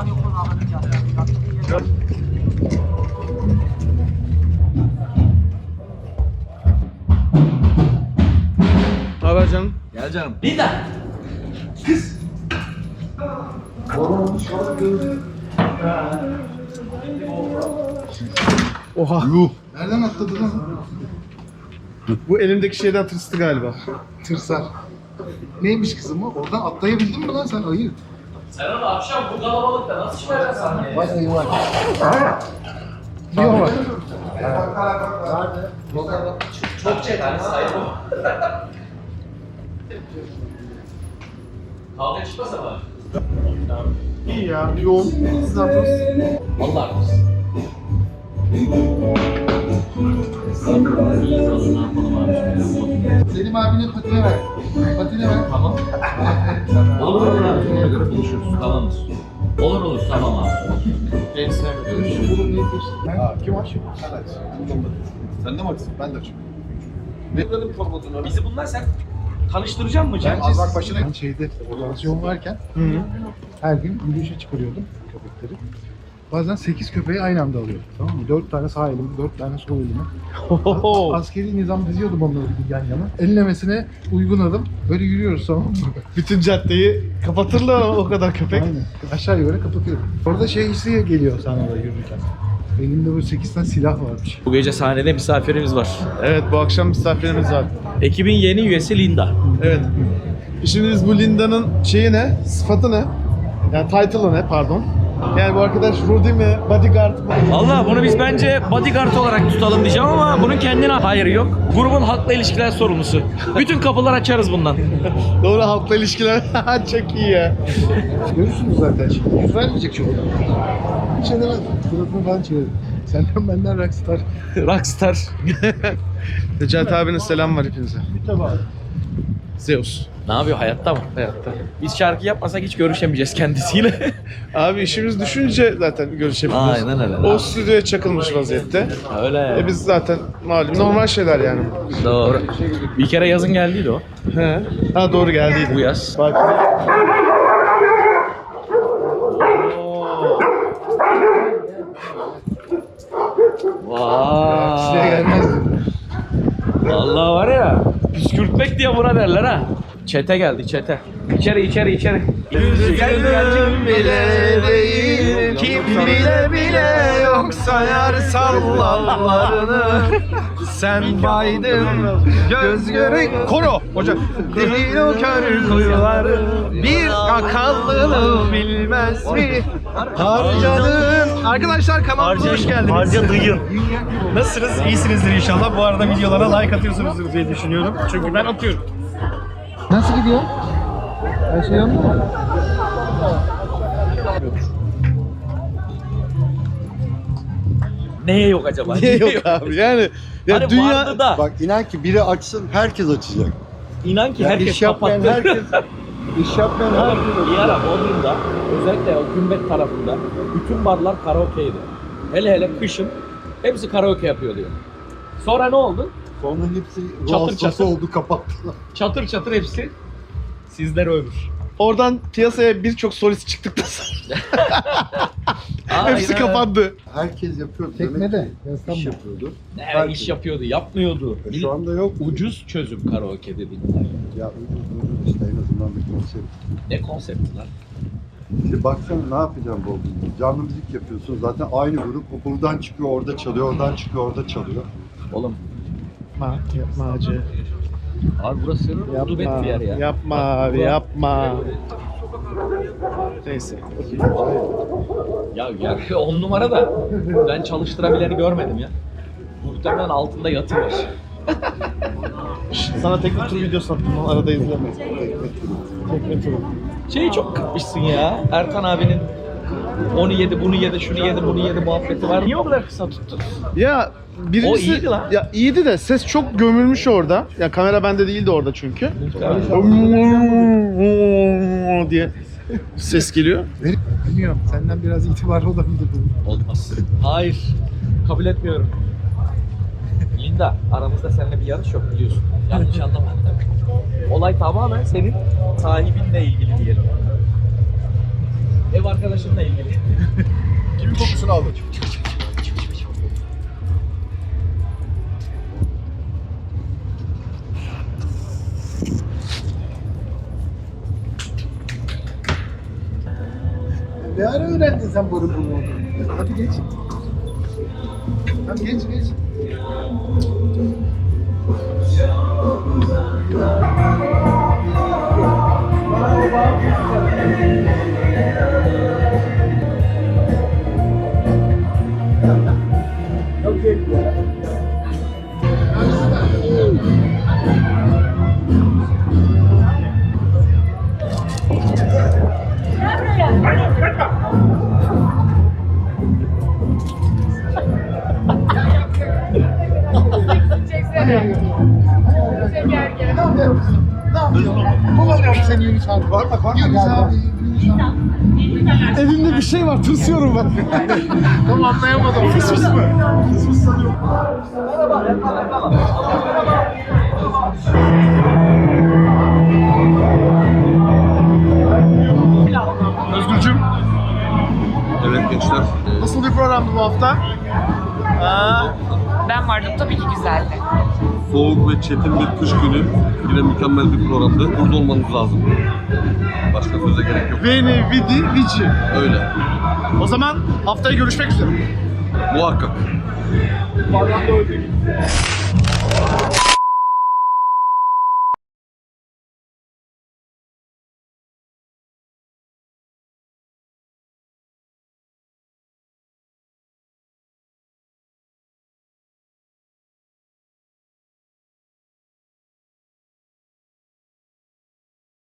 vallahi okul ağlayacağım. Ne haber canım? Gel canım. Bir. Kız. Oha. Yuh. Nereden atladı lan? Bu elimdeki şeyden tırstı galiba. Tırsar. Neymiş kızım o? Oradan atlayabildin mi lan sen ayı? Sen onu akşam bu kalabalıkta nasıl çıkacaksın sahneye? Vay ayı var. Diyor bak. Çok çek hani sayı bu. Kavga çıkmasa bari. İyi ya. Yoğun. Siz ne ne? Selim abine patine ver. Patine ver. Tamam. Olur olur abi. Ona göre konuşuruz. Tamamdır. Olur olur tamam abi. Ha, Kim aç? Sen aç. Sen de mi haklısın? Ben de açım. Bizi bunlar sen tanıştıracak mı Cem? Az bak başına ben şeyde organizasyon varken her gün yürüyüşe çıkarıyordum köpekleri. Bazen 8 köpeği aynı anda alıyordum. Tamam mı? 4 tane sağ elim, 4 tane sol elime. Askeri nizam diziyordum onları bir yan yana. Enlemesine uygun adım. Böyle yürüyoruz tamam mı? Bütün caddeyi kapatırlar o kadar köpek. Aynen. Aşağı yukarı kapatıyorum. Orada şey hissi geliyor sana da yürürken. Elimde böyle 8 tane silah varmış. Bu gece sahnede misafirimiz var. Evet bu akşam misafirimiz var. Ekibin yeni üyesi Linda. Evet. Şimdi biz bu Linda'nın şeyi ne? Sıfatı ne? Yani title'ı ne pardon? Yani bu arkadaş Rudy mi? Bodyguard mı? Valla bunu biz bence bodyguard olarak tutalım diyeceğim ama bunun kendine hayır yok. Grubun halkla ilişkiler sorumlusu. Bütün kapılar açarız bundan. Doğru halkla ilişkiler. Çok iyi ya. Görürsünüz zaten şimdi. Yüz vermeyecek çok. Hiç şey demez. Suratını falan çevirin. Senden benden rockstar. Rockstar. Necati abinin selam var hepinize. Mütevazı. Zeus. Ne yapıyor hayatta mı? Hayatta. Biz şarkı yapmasak hiç görüşemeyeceğiz kendisiyle. Abi işimiz düşünce zaten görüşebiliyoruz. Aynen öyle. O stüdyoya çakılmış vaziyette. Öyle. E biz zaten malum normal şeyler yani. Doğru. Bir kere yazın geldiydi o. He. Ha doğru geldiydi. Bu yaz. Bak. Size Vay. gelmez. Vallahi var ya. Püskürtmek diye buna derler ha. Çete geldi çete. İçeri içeri içeri. Üzgünüm bile değil Kim bile bile yok sayar sallallarını Sen baydın göz göre Koro hocam Değil o kör kuyuları Bir akallını bilmez mi Harcadın Arkadaşlar kanalıma hoş geldiniz Harcadığın. Nasılsınız? İyisinizdir inşallah. Bu arada videolara like atıyorsunuz diye düşünüyorum. Çünkü ben atıyorum. Nasıl gidiyor? Her şey yolunda mı? Neye yok acaba? Niye yok abi yani ya Hani dünya vardı da. Bak inan ki biri açsın herkes açacak. İnan ki Ya herkes iş yapmayan kapattı. herkes iş yapmayan herkes Bir ara Bodrum'da özellikle o Gümbet tarafında bütün barlar karaoke'ydi. Hele hele kışın hepsi karaoke yapıyor diyor. Sonra ne oldu? Sonra hepsi Çatır çatır. oldu kapattılar. Çatır çatır hepsi sizler övmüş. Oradan piyasaya birçok solist çıktıktan sonra hepsi Aynen. kapandı. Herkes yapıyordu. Tekne de. iş yapıyordu. Ne iş yapıyordu, yapmıyordu. E, şu anda yok. Ucuz çözüm karaoke dediğin. Ya ucuz ucuz işte en azından bir konsept. Ne konsepti lan? Şimdi baksana ne yapacağım bu okulda? Canlı müzik yapıyorsun zaten aynı grup okuldan çıkıyor orada çalıyor, oradan çıkıyor orada çalıyor. Oğlum Yapma, yapma hacı. abi burası rutubet bir yer ya. yapma abi, yapma. Neyse. Ya, ya on numara da ben çalıştırabileni görmedim ya. Muhtemelen altında yatı var. Sana teknik tur videosu attım, onu arada izleme. Teknik turu. Şeyi çok kırpmışsın ya. Erkan abinin onu yedi, bunu yedi, şunu yedi, bunu yedi muhabbeti var. Niye o kadar kısa tuttun? Ya birincisi, O iyiydi lan. Ya iyiydi de ses çok gömülmüş orada. Ya kamera bende değildi orada çünkü. diye ses geliyor. Bilmiyorum. Senden biraz itibar olabilir bu. Olmaz. Hayır. Kabul etmiyorum. Linda, aramızda seninle bir yarış yok biliyorsun. Yanlış anlama. Olay tamamen senin sahibinle ilgili diyelim. Ev arkadaşımla ilgili. Kimin kokusunu aldın? Ne ara öğrendin sen barın bunu? Hadi geç. Hadi geç geç. Wow, wow. Kullanıyorum seni Yunus abi. Korkma korkma. Yunus abi. Yunus abi. Evimde bir şey var tırsıyorum ben. Tam anlayamadım. Fıs fıs mı? Fıs fıs sanıyorum. Özgürcüm gençler. nasıl bir programdı bu hafta? Aa, Ben vardım tabii ki güzeldi. Soğuk ve çetin bir kış günü yine mükemmel bir programdı. Burada olmanız lazım. Başka söze gerek yok. Veni, Vidi, Vici. Öyle. O zaman haftaya görüşmek üzere. Muhakkak.